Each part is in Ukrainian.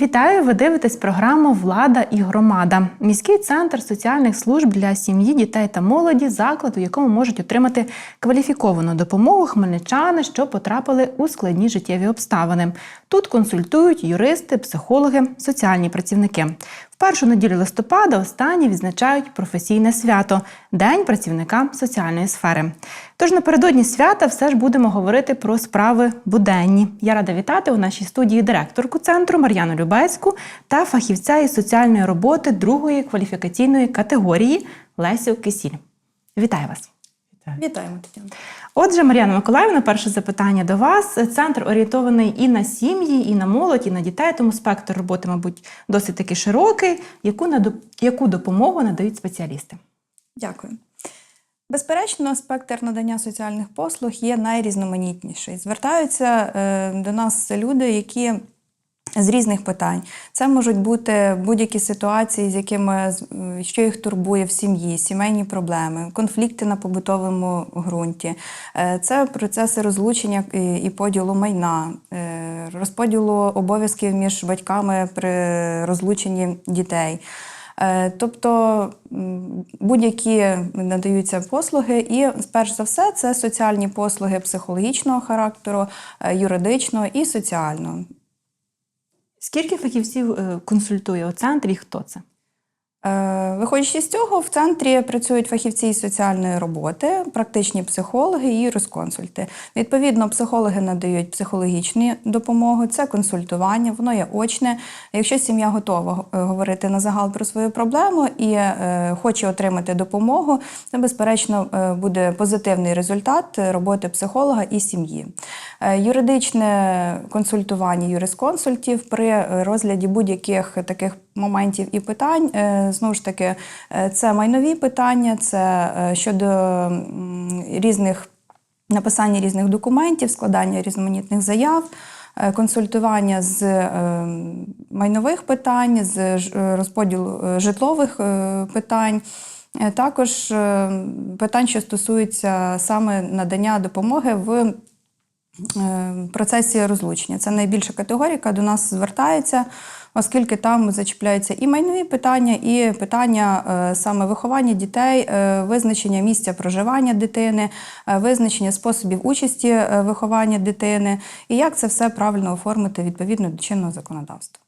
Вітаю! Ви дивитесь програму Влада і громада. Міський центр соціальних служб для сім'ї, дітей та молоді заклад, у якому можуть отримати кваліфіковану допомогу хмельничани, що потрапили у складні життєві обставини. Тут консультують юристи, психологи, соціальні працівники. Першу неділю листопада останні відзначають професійне свято День працівника соціальної сфери. Тож напередодні свята все ж будемо говорити про справи буденні. Я рада вітати у нашій студії директорку центру Мар'яну Любецьку та фахівця із соціальної роботи другої кваліфікаційної категорії Лесю Кисіль. Вітаю вас! Вітаємо, Тетяна. Отже, Мар'яна Миколаївна, перше запитання до вас. Центр орієнтований і на сім'ї, і на молодь, і на дітей, тому спектр роботи, мабуть, досить таки широкий. Яку, яку допомогу надають спеціалісти? Дякую. Безперечно, спектр надання соціальних послуг є найрізноманітніший. Звертаються е, до нас люди, які з різних питань. Це можуть бути будь-які ситуації, з якими що їх турбує в сім'ї, сімейні проблеми, конфлікти на побутовому ґрунті. Е, Це процеси розлучення і- поділу майна, е, розподілу обов'язків між батьками при розлученні дітей. Е, Тобто будь-які надаються послуги, і перш за все це соціальні послуги психологічного характеру, юридичного і соціального. Скільки фахівців е, консультує у центрі хто це? Е, Виходячи з цього, в центрі працюють фахівці із соціальної роботи, практичні психологи і юрисконсульти. Відповідно, психологи надають психологічну допомогу, це консультування, воно є очне. Якщо сім'я готова е, говорити на загал про свою проблему і е, хоче отримати допомогу, це безперечно буде позитивний результат роботи психолога і сім'ї. Юридичне консультування юрисконсультів при розгляді будь-яких таких моментів і питань. Е, Знову ж таки, е, це майнові питання, це е, щодо різних написання різних документів, складання різноманітних заяв. Консультування з майнових питань, з розподілу житлових питань, також питань, що стосуються саме надання допомоги в процесі розлучення. Це найбільша категорія, яка до нас звертається, оскільки там зачіпляються і майнові питання, і питання е, саме виховання дітей, е, визначення місця проживання дитини, е, визначення способів участі е, виховання дитини, і як це все правильно оформити відповідно до чинного законодавства.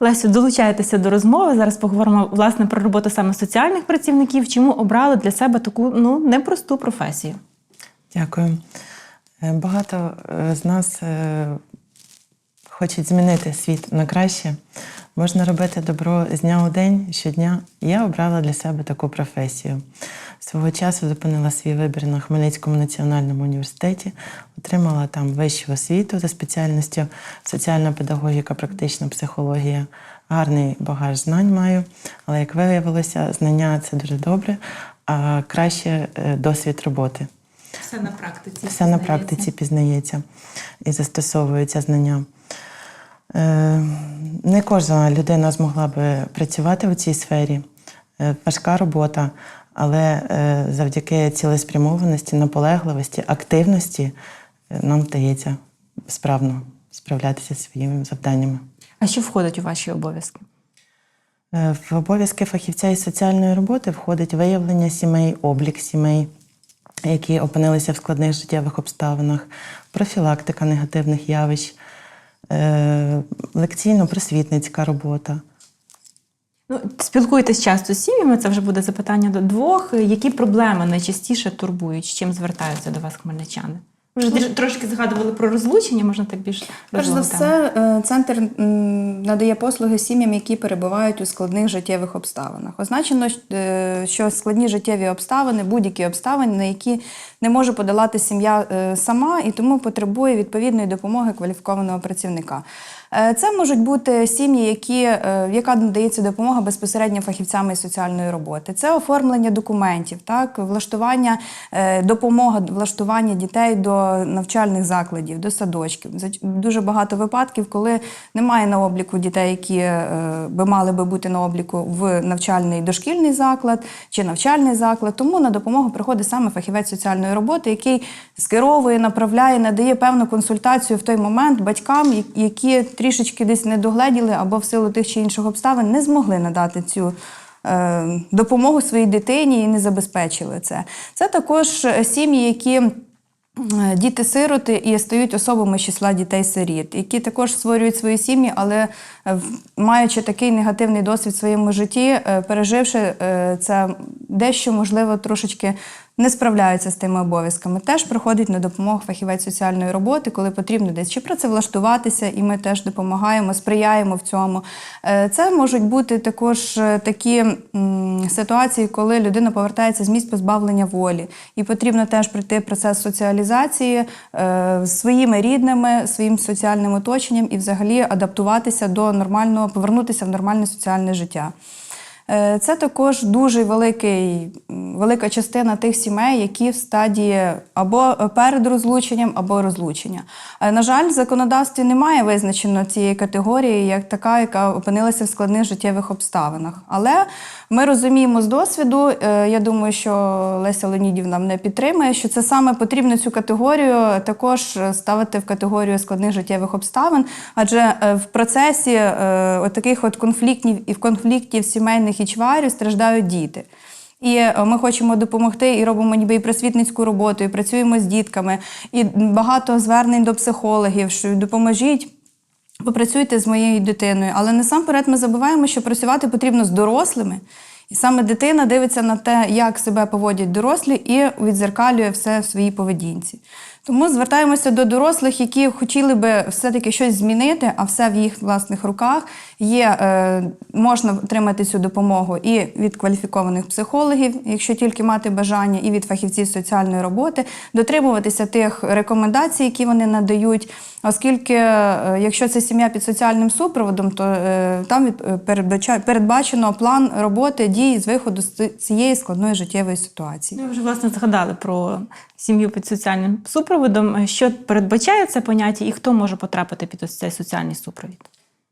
Лесю, долучайтеся до розмови. Зараз поговоримо власне про роботу саме соціальних працівників. Чому обрали для себе таку ну непросту професію? Дякую. Е, Багато е, з нас е, хочуть змінити світ на краще. Можна робити добро з дня у день щодня. Я обрала для себе таку професію. Свого часу зупинила свій вибір на Хмельницькому національному університеті, отримала там вищу освіту за спеціальністю соціальна педагогіка, практична психологія. Гарний багаж знань маю, але як виявилося, знання це дуже добре, а краще досвід роботи. Все на практиці. Все на практиці пізнається і застосовуються знання. Е, Не кожна людина змогла би працювати у цій сфері. Е, Важка робота, але е, завдяки цілеспрямованості, наполегливості, активності нам вдається справно справлятися зі своїми завданнями. А що входить у ваші обов'язки? В обов'язки фахівця із соціальної роботи входить виявлення сімей, облік сімей, які опинилися в складних життєвих обставинах, профілактика негативних явищ, е, лекційно-просвітницька робота. Ну, спілкуєтесь часто з сім'ями, це вже буде запитання до двох. Які проблеми найчастіше турбують, з чим звертаються до вас хмельничани? Вже трошки згадували про розлучення, можна так більш Перш за все, е, центр надає послуги сім'ям, які перебувають у складних життєвих обставинах. Означено, е, що складні життєві обставини, будь-які обставини, на які не може подолати сім'я е, сама, і тому потребує відповідної допомоги кваліфікованого працівника. Це можуть бути сім'ї, які, яка надається допомога безпосередньо фахівцями соціальної роботи. Це оформлення документів, так, влаштування, допомога влаштування дітей до навчальних закладів, до садочків. Дуже багато випадків, коли немає на обліку дітей, які е, би мали би бути на обліку в навчальний дошкільний заклад чи навчальний заклад. Тому на допомогу приходить саме фахівець соціальної роботи, який скеровує, направляє, надає певну консультацію в той момент батькам, які трішечки десь не догледіли або в силу тих чи інших обставин не змогли надати цю. е, Допомогу своїй дитині і не забезпечили це. Це також е, сім'ї, які діти-сироти і стають особами з числа дітей-сиріт, які також створюють свої сім'ї, але е, маючи такий негативний досвід в своєму житті, е, переживши е, це дещо, можливо, трошечки не справляються з тими обов'язками. Теж приходить на допомогу фахівець соціальної роботи, коли потрібно десь чи працевлаштуватися, і ми теж допомагаємо, сприяємо в цьому. Е, Це можуть бути також е, такі ситуації, коли людина повертається з місць позбавлення волі, і потрібно теж пройти процес соціалізації е, своїми рідними, своїм соціальним оточенням і взагалі адаптуватися до нормального, повернутися в нормальне соціальне життя. Це також дуже великий, велика частина тих сімей, які в стадії або перед розлученням, або розлучення. Е, На жаль, в законодавстві немає визначено цієї категорії як така, яка опинилася в складних життєвих обставинах. Але ми розуміємо з досвіду, е, я думаю, що Леся Леонідівна мене підтримує, що це саме потрібно цю категорію також ставити в категорію складних життєвих обставин, адже е, в процесі таких от конфліктів і в конфліктів сімейних і чварів страждають діти. І е, ми хочемо допомогти і робимо ніби і просвітницьку роботу, і працюємо з дітками, і багато звернень до психологів, що допоможіть. Попрацюйте з моєю дитиною, але насамперед ми забуваємо, що працювати потрібно з дорослими. І саме дитина дивиться на те, як себе поводять дорослі, і відзеркалює все в своїй поведінці. Тому звертаємося до дорослих, які хотіли би все-таки щось змінити, а все в їх власних руках. Є, е, можна отримати цю допомогу і від кваліфікованих психологів, якщо тільки мати бажання, і від фахівців соціальної роботи, дотримуватися тих рекомендацій, які вони надають. Оскільки, е, якщо це сім'я під соціальним супроводом, то е, там передбачено план роботи дій з виходу з цієї складної життєвої ситуації. Ви вже власне згадали про сім'ю під соціальним супроводом. Що передбачає це поняття і хто може потрапити під ось цей соціальний супровід?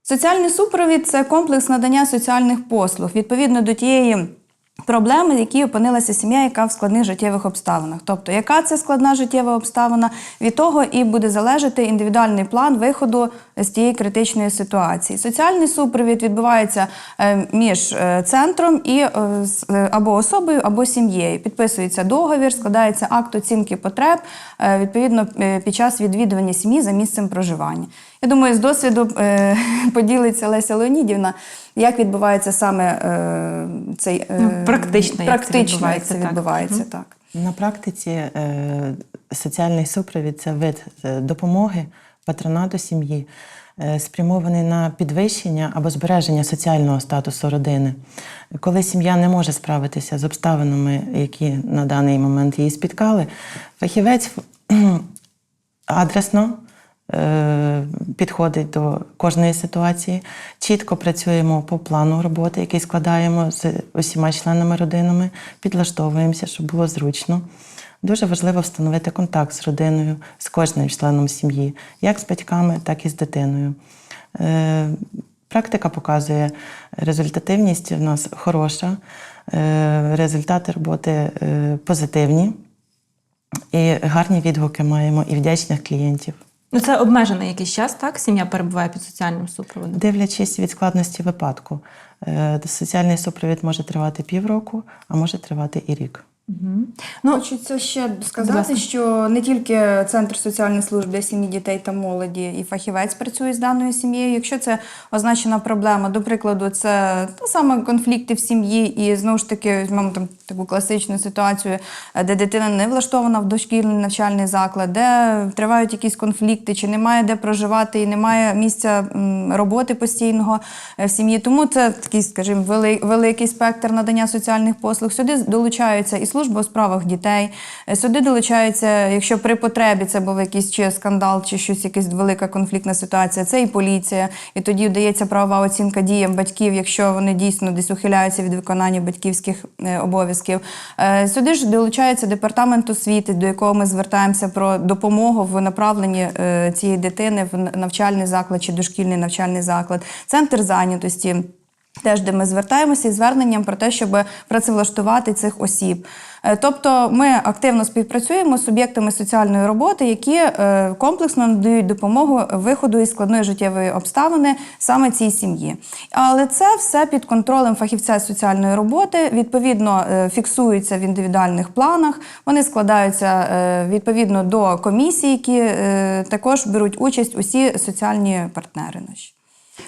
Соціальний супровід це комплекс надання соціальних послуг відповідно до тієї. Проблеми, в якій опинилася сім'я, яка в складних життєвих обставинах. Тобто, яка це складна життєва обставина, від того і буде залежати індивідуальний план виходу з тієї критичної ситуації. Соціальний супровід відбувається е, між е, центром і е, або особою, або сім'єю. Підписується договір, складається акт оцінки потреб відповідно під час відвідування сім'ї за місцем проживання. Я думаю, з досвіду е, поділиться Леся Леонідівна, як відбувається саме е, цей е, Ну, практично, як це практично, як відбувається, це так. відбувається, так. На практиці е, соціальний супровід це вид допомоги патронату сім'ї, е, спрямований на підвищення або збереження соціального статусу родини. Коли сім'я не може справитися з обставинами, які на даний момент її спіткали, фахівець адресно підходить до кожної ситуації. Чітко працюємо по плану роботи, який складаємо з усіма членами родинами, підлаштовуємося, щоб було зручно. Дуже важливо встановити контакт з родиною, з кожним членом сім'ї, як з батьками, так і з дитиною. Е, Практика показує, результативність у нас хороша, е, результати роботи е, позитивні. І гарні відгуки маємо і вдячних клієнтів. Ну це обмежений якийсь час, так? Сім'я перебуває під соціальним супроводом. Дивлячись від складності випадку, е, соціальний супровід може тривати півроку, а може тривати і рік. Ну, Хочеться ще сказати, що не тільки Центр соціальних служб для сім'ї, дітей та молоді і фахівець працює з даною сім'єю. Якщо це означена проблема, до прикладу, це та саме конфлікти в сім'ї, і знову ж таки візьмемо там таку класичну ситуацію, е, де дитина не влаштована в дошкільний навчальний заклад, де тривають якісь конфлікти, чи немає де проживати, і немає місця роботи постійного е, в сім'ї. Тому це такий, скажімо, великий спектр надання соціальних послуг. Сюди долучаються і служби служба у справах дітей. Е, Сюди долучаються, якщо при потребі це був якийсь чи скандал, чи щось, якась велика конфліктна ситуація, це і поліція. І тоді дається правова оцінка діям батьків, якщо вони дійсно десь ухиляються від виконання батьківських е, обов'язків. Е, Сюди ж долучається департамент освіти, до якого ми звертаємося про допомогу в направленні цієї дитини в навчальний заклад чи дошкільний навчальний заклад, центр зайнятості. Теж, де ми звертаємося із зверненням про те, щоб працевлаштувати цих осіб. Е, Тобто ми активно співпрацюємо з суб'єктами соціальної роботи, які е, комплексно надають допомогу виходу із складної життєвої обставини саме цій сім'ї. Але це все під контролем фахівця соціальної роботи, відповідно е, фіксуються в індивідуальних планах. Вони складаються відповідно до комісій, які також беруть участь усі соціальні партнери наші.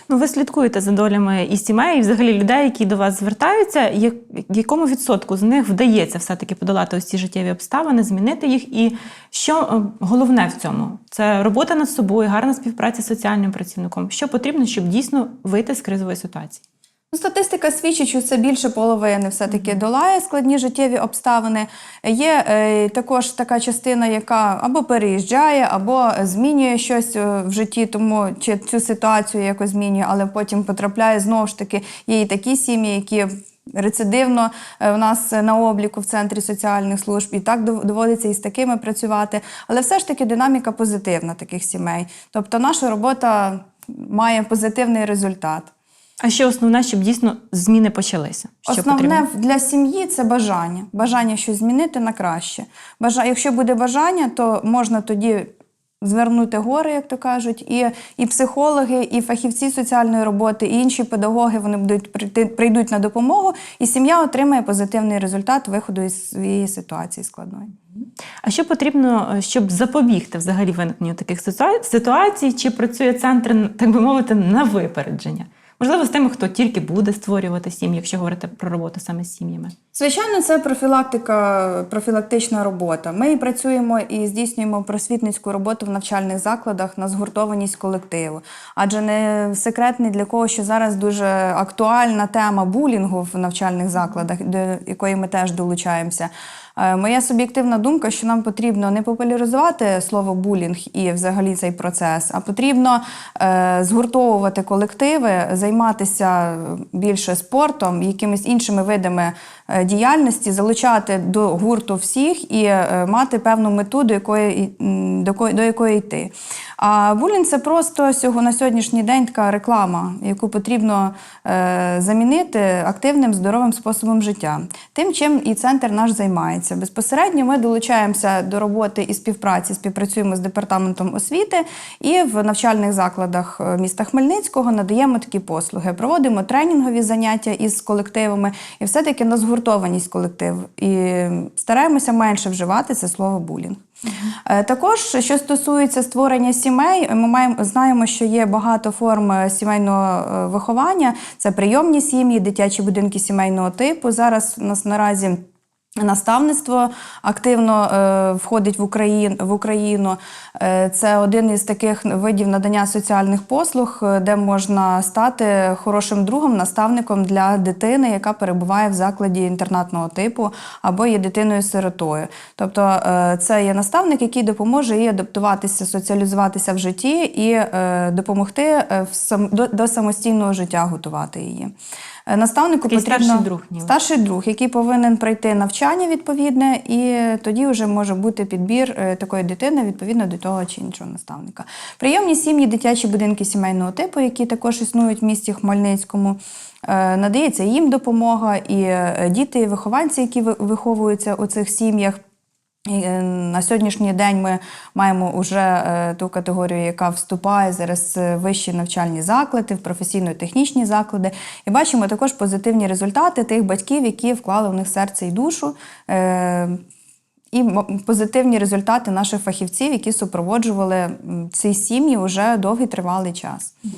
Ну, ви слідкуєте за долями і сімей, і взагалі людей, які до вас звертаються. Як, якому відсотку з них вдається все-таки подолати ось ці життєві обставини, змінити їх? І що е, головне в цьому? Це робота над собою, гарна співпраця з соціальним працівником. Що потрібно, щоб дійсно вийти з кризової ситуації? Ну, Статистика свідчить, що це більше половини все-таки долає складні життєві обставини. Є е, також така частина, яка або переїжджає, або змінює щось е, в житті, тому чи цю ситуацію якось змінює, але потім потрапляє знову ж таки. Є і такі сім'ї, які. Рецидивно е, у нас на обліку в центрі соціальних служб, і так доводиться і з такими працювати. Але все ж таки динаміка позитивна таких сімей. Тобто наша робота має позитивний результат. А ще основне, щоб дійсно зміни почалися. Що Основне потрібно? для сім'ї це бажання. Бажання щось змінити на краще. Бажа... Якщо буде бажання, то можна тоді звернути гори, як то кажуть, і, і психологи, і фахівці соціальної роботи, і інші педагоги вони будуть прийти, прийдуть на допомогу, і сім'я отримає позитивний результат виходу із своєї ситуації складної. А що потрібно, е, щоб запобігти взагалі виникненню таких ситуа- ситуацій? Чи працює центр, так би мовити, на випередження? Можливо, з тими, хто тільки буде створювати сім'ї, якщо говорити про роботу саме з сім'ями. Звичайно, це профілактика, профілактична робота. Ми працюємо і здійснюємо просвітницьку роботу в навчальних закладах на згуртованість колективу. Адже не секрет ні для кого, що зараз дуже актуальна тема булінгу в навчальних закладах, до якої ми теж долучаємося. Е, Моя суб'єктивна думка, що нам потрібно не популяризувати слово булінг і взагалі цей процес, а потрібно е, згуртовувати колективи, займатися більше спортом, якимись іншими видами е, діяльності, залучати до гурту всіх і е, мати певну мету, до якої, до, ко- до якої йти. А булінг це просто сього на сьогоднішній день така реклама, яку потрібно е, замінити активним здоровим способом життя. Тим, чим і центр наш займається. Безпосередньо ми долучаємося до роботи і співпраці, співпрацюємо з департаментом освіти і в навчальних закладах е, міста Хмельницького надаємо такі послуги. Проводимо тренінгові заняття із колективами і все-таки на згуртованість колективу. І стараємося менше вживати це слово булінг. Е, Також, що стосується створення сімей, ми маємо знаємо, що є багато форм е, сімейного е, виховання. Це прийомні сім'ї, дитячі будинки сімейного типу. Зараз у нас наразі. Наставництво активно е, входить в Україну, в Україну. Е, це один із таких видів надання соціальних послуг, е, де можна стати хорошим другом, наставником для дитини, яка перебуває в закладі інтернатного типу або є дитиною-сиротою. Тобто е, це є наставник, який допоможе їй адаптуватися, соціалізуватися в житті і е, допомогти е, в сам, до, до самостійного життя готувати її. Е, Наставнику Такий потрібно старший друг, ніби. старший друг, який повинен пройти навчання відповідне, і тоді вже може бути підбір е, такої дитини відповідно до того чи іншого наставника. Прийомні сім'ї, дитячі будинки сімейного типу, які також існують в місті Хмельницькому. е, Надається їм допомога, і діти, і вихованці, які виховуються у цих сім'ях. Е, На сьогоднішній день ми маємо вже ту категорію, яка вступає зараз в вищі навчальні заклади, в професійно-технічні заклади. І бачимо також позитивні результати тих батьків, які вклали в них серце і душу. е, І позитивні результати наших фахівців, які супроводжували ці сім'ї вже довгий тривалий час. Е,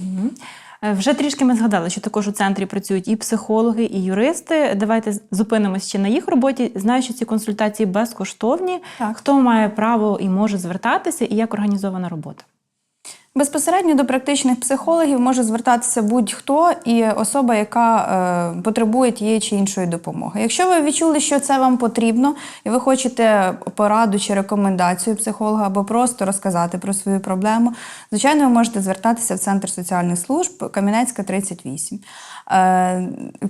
Вже трішки ми згадали, що також у центрі працюють і психологи, і юристи. Давайте зупинимося ще на їх роботі. Знаю, що ці консультації безкоштовні. Так. Хто має право і може звертатися, і як організована робота? Безпосередньо до практичних психологів може звертатися будь-хто і особа, яка е, потребує тієї чи іншої допомоги. Якщо ви відчули, що це вам потрібно, і ви хочете пораду чи рекомендацію психолога або просто розказати про свою проблему, звичайно, ви можете звертатися в Центр соціальних служб Кам'янецька 38. Е,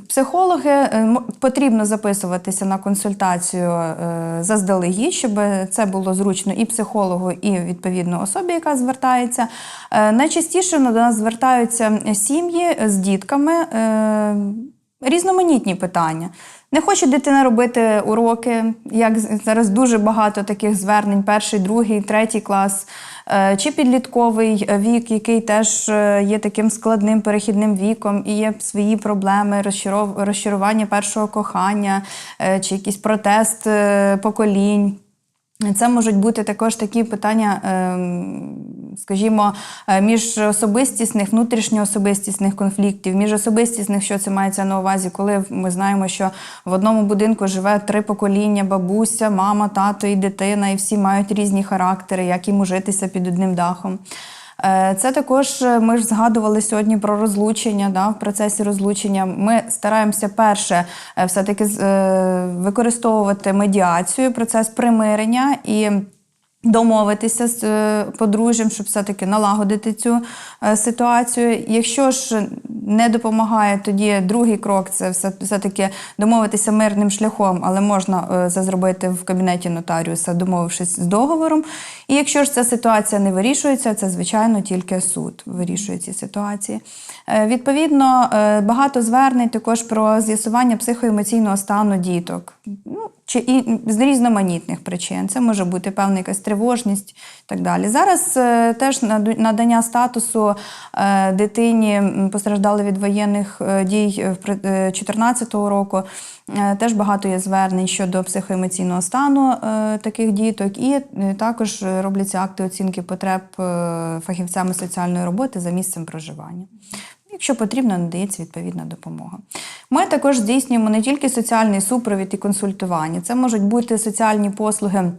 Психологи е, потрібно записуватися на консультацію е, заздалегідь, щоб це було зручно і психологу, і відповідно особі, яка звертається. Найчастіше до нас звертаються сім'ї з дітками. Різноманітні питання. Не хоче дитина робити уроки, як зараз дуже багато таких звернень: перший, другий, третій клас, чи підлітковий вік, який теж е, є таким складним перехідним віком, і є свої проблеми, розчарування першого кохання, е, чи якийсь протест е, поколінь. Це можуть бути також такі питання, ем, скажімо, е, міжособистісних, внутрішньоособистісних конфліктів, міжособистісних, що це мається на увазі, коли ми знаємо, що в одному будинку живе три покоління: бабуся, мама, тато і дитина, і всі мають різні характери, як їм ужитися під одним дахом. Е, Це також е, ми ж згадували сьогодні про розлучення. Да, в процесі розлучення ми стараємося перше е, все-таки використовувати медіацію, процес примирення і. Домовитися з е, подружжям, щоб все-таки налагодити цю е, ситуацію. Якщо ж не допомагає, тоді другий крок це все- все-таки домовитися мирним шляхом, але можна е, це зробити в кабінеті нотаріуса, домовившись з договором. І якщо ж ця ситуація не вирішується, це звичайно тільки суд вирішує ці ситуації. Відповідно, багато звернень також про з'ясування психоемоційного стану діток. Ну, чи і з різноманітних причин. Це може бути певна якась тривожність і так далі. Зараз е, теж надання статусу е, дитині постраждали від воєнних е, дій 2014 року. Теж багато є звернень щодо психоемоційного стану таких діток, і також робляться акти оцінки потреб фахівцями соціальної роботи за місцем проживання. Якщо потрібно, надається відповідна допомога. Ми також здійснюємо не тільки соціальний супровід і консультування, це можуть бути соціальні послуги.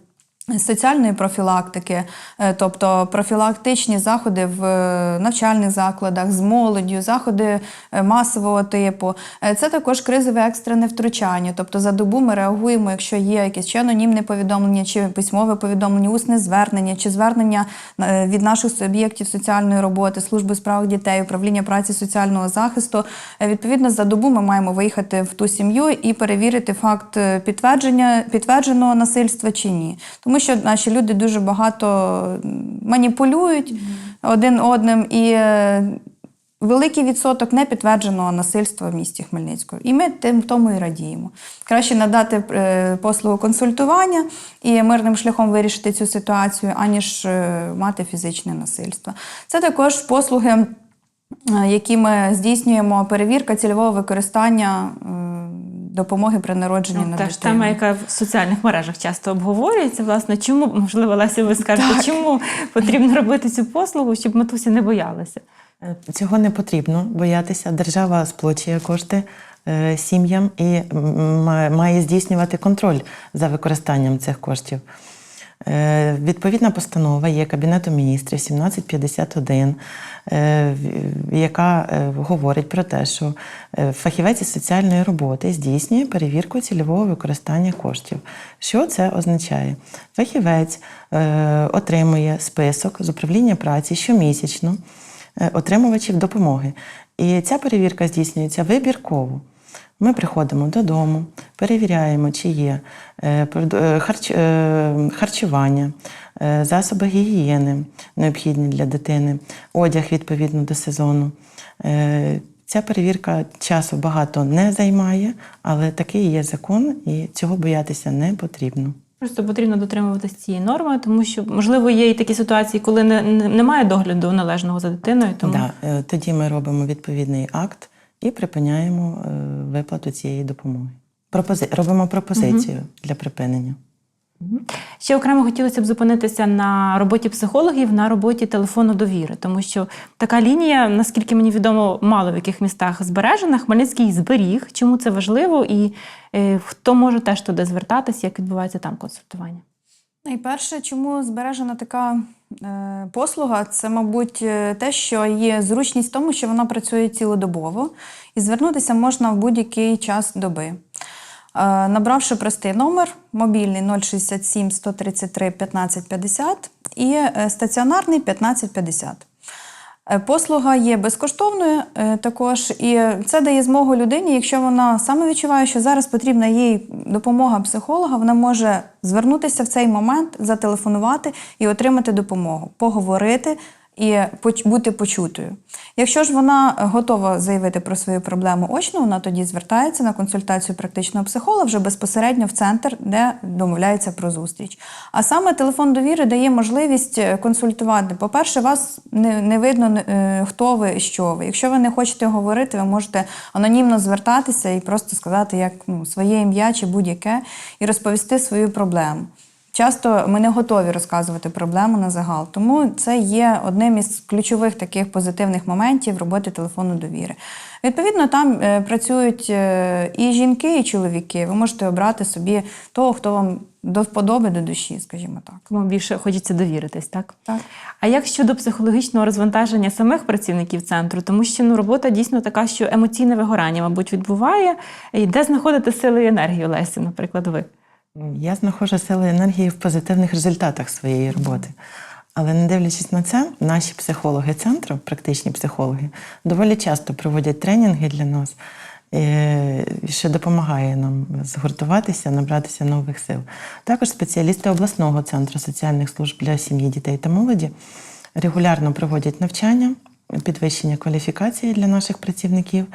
Соціальної профілактики, е, тобто профілактичні заходи в е, навчальних закладах з молоддю, заходи е, масового типу. Це також кризове екстрене втручання. Тобто за добу ми реагуємо, якщо є якесь чи анонімне повідомлення, чи письмове повідомлення, усне звернення, чи звернення від наших суб'єктів соціальної роботи, служби у справах дітей, управління праці соціального захисту. Відповідно, за добу ми маємо виїхати в ту сім'ю і перевірити факт підтвердження підтвердженого насильства чи ні. Тому що наші люди дуже багато маніпулюють один одним і. е, Великий відсоток непідтвердженого насильства в місті Хмельницького. І ми тим тому і радіємо. Краще надати е, послугу консультування і мирним шляхом вирішити цю ситуацію, аніж е, мати фізичне насильство. Це також послуги, які ми здійснюємо, перевірка цільового використання допомоги при народженні Ну, на Теж дитину. тема, яка в соціальних мережах часто обговорюється. Власне, чому можливо, Леся, ви скажете, чому потрібно робити цю послугу, щоб матусі не боялися? Е, Цього не потрібно боятися. Держава сплачує кошти е, сім'ям і має здійснювати контроль за використанням цих коштів. Е, Відповідна постанова є Кабінету міністрів 1751, е, яка е, говорить про те, що фахівець із соціальної роботи здійснює перевірку цільового використання коштів. Що це означає? Фахівець отримує список з управління праці щомісячно отримувачів допомоги. І ця перевірка здійснюється вибірково. Ми приходимо додому, перевіряємо, чи є е, е, е, харчування, засоби гігієни, необхідні для дитини, одяг відповідно до сезону. Ця перевірка часу багато не займає, але такий є закон, і цього боятися не потрібно. Просто потрібно дотримуватися цієї норми, тому що можливо є і такі ситуації, коли не, не- немає догляду належного за дитиною. Тому Да, тоді ми робимо відповідний акт і припиняємо е, виплату цієї допомоги. Пропози... Робимо пропозицію для припинення. ще окремо хотілося б зупинитися на роботі психологів, на роботі телефону довіри, тому що така лінія, наскільки мені відомо, мало в яких містах збережена. Хмельницький зберіг. Чому це важливо, і е, хто може теж туди звертатися, як відбувається там консультування? Найперше, чому збережена така е, послуга, це, мабуть, е, те, що є зручність в тому, що вона працює цілодобово, і звернутися можна в будь-який час доби. Е, набравши простий номер, мобільний 067 133 1550 і стаціонарний 1550. Е, Послуга є безкоштовною е, також, і це дає змогу людині, якщо вона саме відчуває, що зараз потрібна їй допомога психолога, вона може звернутися в цей момент, зателефонувати і отримати допомогу, поговорити і бути почутою. Якщо ж вона готова заявити про свою проблему очно, вона тоді звертається на консультацію практичного психолога вже безпосередньо в центр, де домовляється про зустріч. А саме телефон довіри дає можливість е, консультувати. По-перше, вас не, не видно, е, хто ви що ви. Якщо ви не хочете говорити, ви можете анонімно звертатися і просто сказати як ну, своє ім'я чи будь-яке, і розповісти свою проблему. Часто ми не готові розказувати проблему на загал, тому це є одним із ключових таких позитивних моментів роботи телефону довіри. Відповідно, там е, працюють е, і жінки, і чоловіки. Ви можете обрати собі того, хто вам до вподоби, до душі, скажімо так. Кому більше хочеться довіритись, так? Так. А як щодо психологічного розвантаження самих працівників центру? Тому що ну, робота дійсно така, що емоційне вигорання, мабуть, відбуває. І де знаходити сили і енергію, Лесі, наприклад, ви? Я знаходжу сили енергії в позитивних результатах своєї роботи. Але не дивлячись на це, наші психологи центру, практичні психологи, доволі часто проводять тренінги для нас, е, що допомагає нам згуртуватися, набратися нових сил. Також спеціалісти обласного центру соціальних служб для сім'ї, дітей та молоді регулярно проводять навчання, підвищення кваліфікації для наших працівників,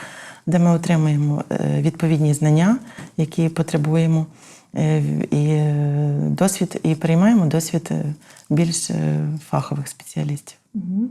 де ми отримуємо е, відповідні знання, які потребуємо, і е, досвід, і приймаємо досвід е, більш е, фахових спеціалістів.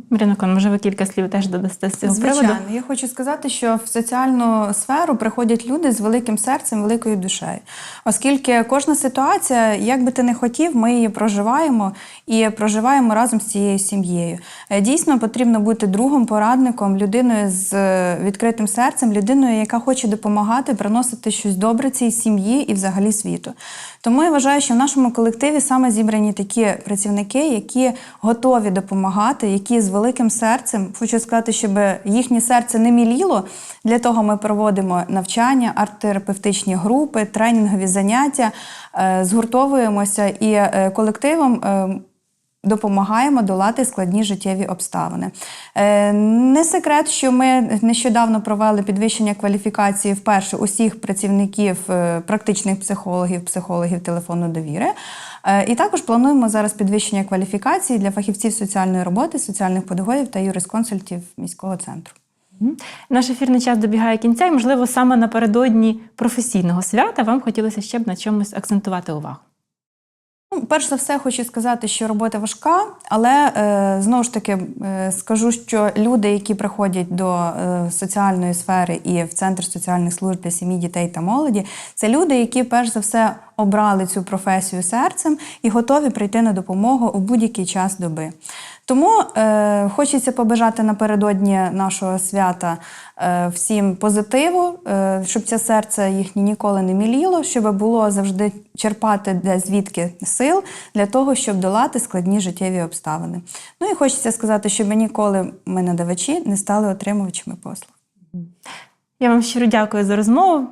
Марина Кон, може, ви кілька слів теж додасте з цього Звичайно, приводу? я хочу сказати, що в соціальну сферу приходять люди з великим серцем, великою душею. Оскільки кожна ситуація, як би ти не хотів, ми її проживаємо і проживаємо разом з цією сім'єю. Е, Дійсно, потрібно бути другом, порадником, людиною з е, відкритим серцем, людиною, яка хоче допомагати, приносити щось добре цій сім'ї і взагалі світу. Тому я вважаю, що в нашому колективі саме зібрані такі працівники, які готові допомагати, які з великим серцем. Хочу сказати, щоб їхнє серце не міліло. Для того ми проводимо навчання, арт-терапевтичні групи, тренінгові заняття, е, згуртовуємося і е, колективом. е, Допомагаємо долати складні життєві обставини. Не секрет, що ми нещодавно провели підвищення кваліфікації вперше усіх працівників практичних психологів, психологів телефону довіри. Е, І також плануємо зараз підвищення кваліфікації для фахівців соціальної роботи, соціальних педагогів та юрисконсультів міського центру. Наш ефірний час добігає кінця, і, можливо, саме напередодні професійного свята вам хотілося ще б на чомусь акцентувати увагу. Ну, перш за все, хочу сказати, що робота важка, але е, знову ж таки е, скажу, що люди, які приходять до е, соціальної сфери і в центр соціальних служб для сім'ї, дітей та молоді, це люди, які перш за все обрали цю професію серцем і готові прийти на допомогу у будь-який час доби. Тому е, хочеться побажати напередодні нашого свята е, всім позитиву, е, щоб це серце їхнє ніколи не міліло, щоб було завжди черпати де звідки сил для того, щоб долати складні життєві обставини. Ну і хочеться сказати, щоб ніколи ми надавачі не стали отримувачами послуг. Я вам щиро дякую за розмову.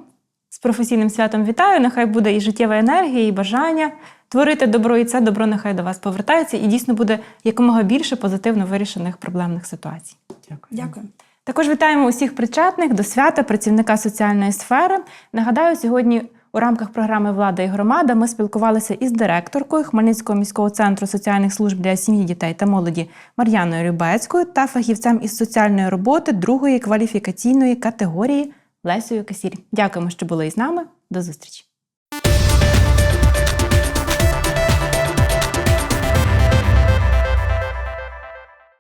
З професійним святом вітаю. Нехай буде і життєва енергія, і бажання творити добро, і це добро нехай до вас повертається, і дійсно буде якомога більше позитивно вирішених проблемних ситуацій. Дякую. Дякую. Також вітаємо усіх причетних до свята працівника соціальної сфери. Нагадаю, сьогодні у рамках програми Влада і громада ми спілкувалися із директоркою Хмельницького міського центру соціальних служб для сім'ї, дітей та молоді Мар'яною Рюбецькою та фахівцем із соціальної роботи другої кваліфікаційної категорії Лесею Касіль. Дякуємо, що були із нами. До зустрічі!